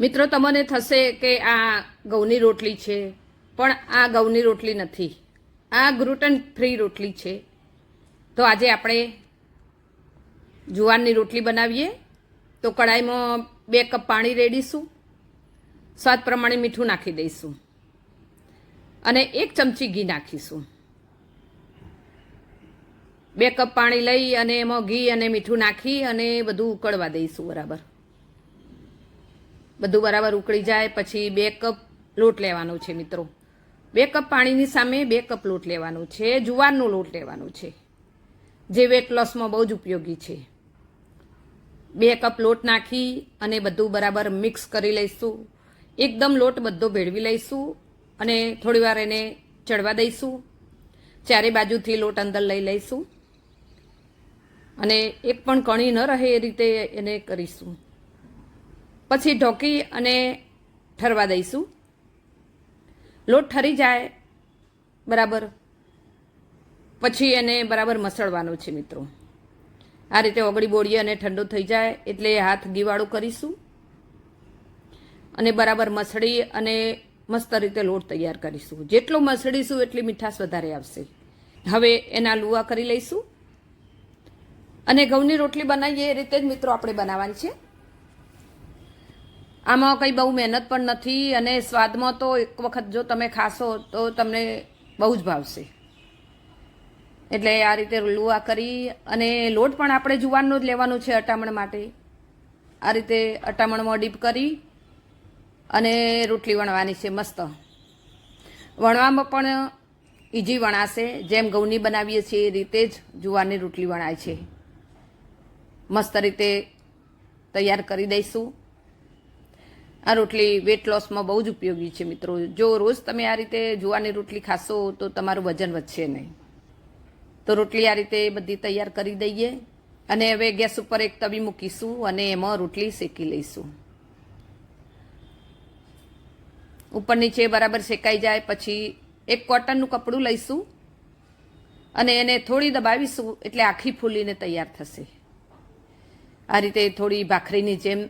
મિત્રો, તમને થશે કે આ ઘઉંની રોટલી છે, પણ આ ઘઉંની રોટલી નથી. આ ગ્લુટન ફ્રી રોટલી છે. તો આજે આપણે જુવારની રોટલી બનાવીએ. તો કઢાઈમાં બે કપ પાણી રેડીશું સ્વાદ પ્રમાણે મીઠું નાખી દઈશું. અને એક ચમચી ઘી નાખીશું. બે કપ પાણી લઈ અને એમાં ઘી અને મીઠું નાખી અને બધું ઉકળવા દઈશું બરાબર. બધું બરાબર ઉકળી જાય, પછી બે કપ લોટ લેવાનો છે મિત્રો. બે કપ પાણીની સામે બે કપ લોટ લેવાનો છે, જુવારનો લોટ લેવાનો છે, જે વેટ લોસમાં બહુ જ ઉપયોગી છે. બે કપ લોટ નાખી અને બધું બરાબર મિક્સ કરી લઈશું. એકદમ લોટ બધો ભેળવી લઈશું અને થોડીવાર એને ચડવા દઈશું. ચારે બાજુથી લોટ અંદર લઈ લઈશું. અને એક પણ કણી ન રહે એ રીતે એને કરીશું. પછી ઢોકી અને ઠરવા દઈશું. લોટ ઠરી જાય, બરાબર. પછી એને બરાબર મસળવાનો છે મિત્રો. આ રીતે ઓગળી બોળીએ અને ઠંડુ થઈ જાય એટલે હાથ ગીવાળો કરીશું. અને બરાબર મસળી અને મસ્ત રીતે લોટ તૈયાર કરીશું. જેટલો મસળીશું એટલી મીઠાશ વધારે આવશે. હવે એના લુવા કરી લઈશું. અને ઘઉંની રોટલી બનાવીએ એ રીતે જ મિત્રો આપણે બનાવવાની છે. આમાં કંઈ બહુ મહેનત પણ નથી અને સ્વાદમાં તો એક વખત જો તમે ખાશો તો તમને બહુ જ ભાવશે. એટલે આ રીતે લુવા કરી અને લોટ પણ આપણે જુવારનો જ લેવાનો છે અટામણ માટે. આ રીતે અટામણમાં ડીપ કરી અને રોટલી વણવાની છે મસ્ત. વણવામાં પણ ઇઝી વણાશે. જેમ ઘઉંની બનાવીએ છીએ એ રીતે જ જુવારની રોટલી વણાય છે. મસ્ત રીતે તૈયાર કરી દઈશું. આ રોટલી વેટ લોસમાં બહુ જ ઉપયોગી છે મિત્રો. જો રોજ તમે આ રીતે જુવારની રોટલી ખાશો તો તમારું વજન વધશે નહીં. તો રોટલી આ રીતે બધી તૈયાર કરી દઈએ અને હવે ગેસ ઉપર એક તવી મૂકીશું અને એમાં રોટલી શેકી લઈશું. ઉપર નીચે બરાબર શેકાઈ જાય પછી એક કોટનનું કપડું લઈશું અને એને થોડી દબાવીશું એટલે આખી ફૂલીને તૈયાર થશે. આ રીતે થોડી ભાખરીની જેમ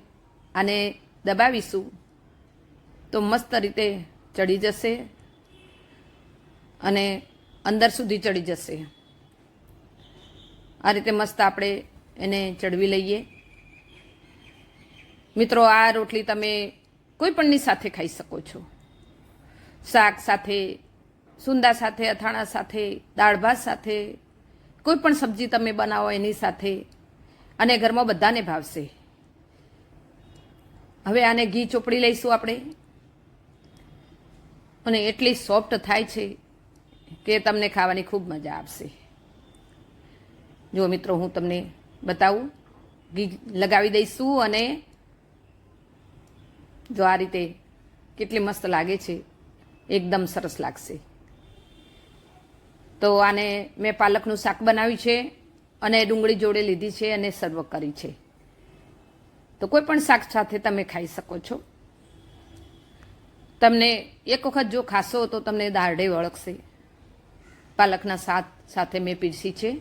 આને દબાવીશું. તો મસ્ત રીતે ચડી જશે અને અંદર સુધી ચડી જશે. આ રીતે મસ્ત આપણે એને ચડવી લઈએ. મિત્રો, આ રોટલી તમે કોઈ પણની સાથે ખાઈ શકો છો. શાક સાથે, સુંદા સાથે, અથાણા સાથે, દાળ ભાત સાથે, કોઈ પણ સબ્જી તમે બનાવો એની સાથે. અને ઘરમાં બધાને ભાવશે. હવે આને ઘી ચોપડી લઈશું આપણે. અને એટલી સોફ્ટ થાય છે કે તમને ખાવાની ખૂબ મજા આવશે. જો મિત્રો, હું તમને બતાવું. ઘી લગાવી દઈશું અને જો આ રીતે કેટલી મસ્ત લાગે છે, એકદમ સરસ લાગશે. તો આને મેં પાલકનું શાક બનાવ્યું છે અને ડુંગળી જોડે લીધી છે અને સર્વ કરી છે. તો કોઈ પણ શાક સાથે તમે ખાઈ શકો છો. તમને એક વખત જો ખાશો તો તમને દાઢે વળગશે. પાલકના શાક સાથે મેં પીરસી છે.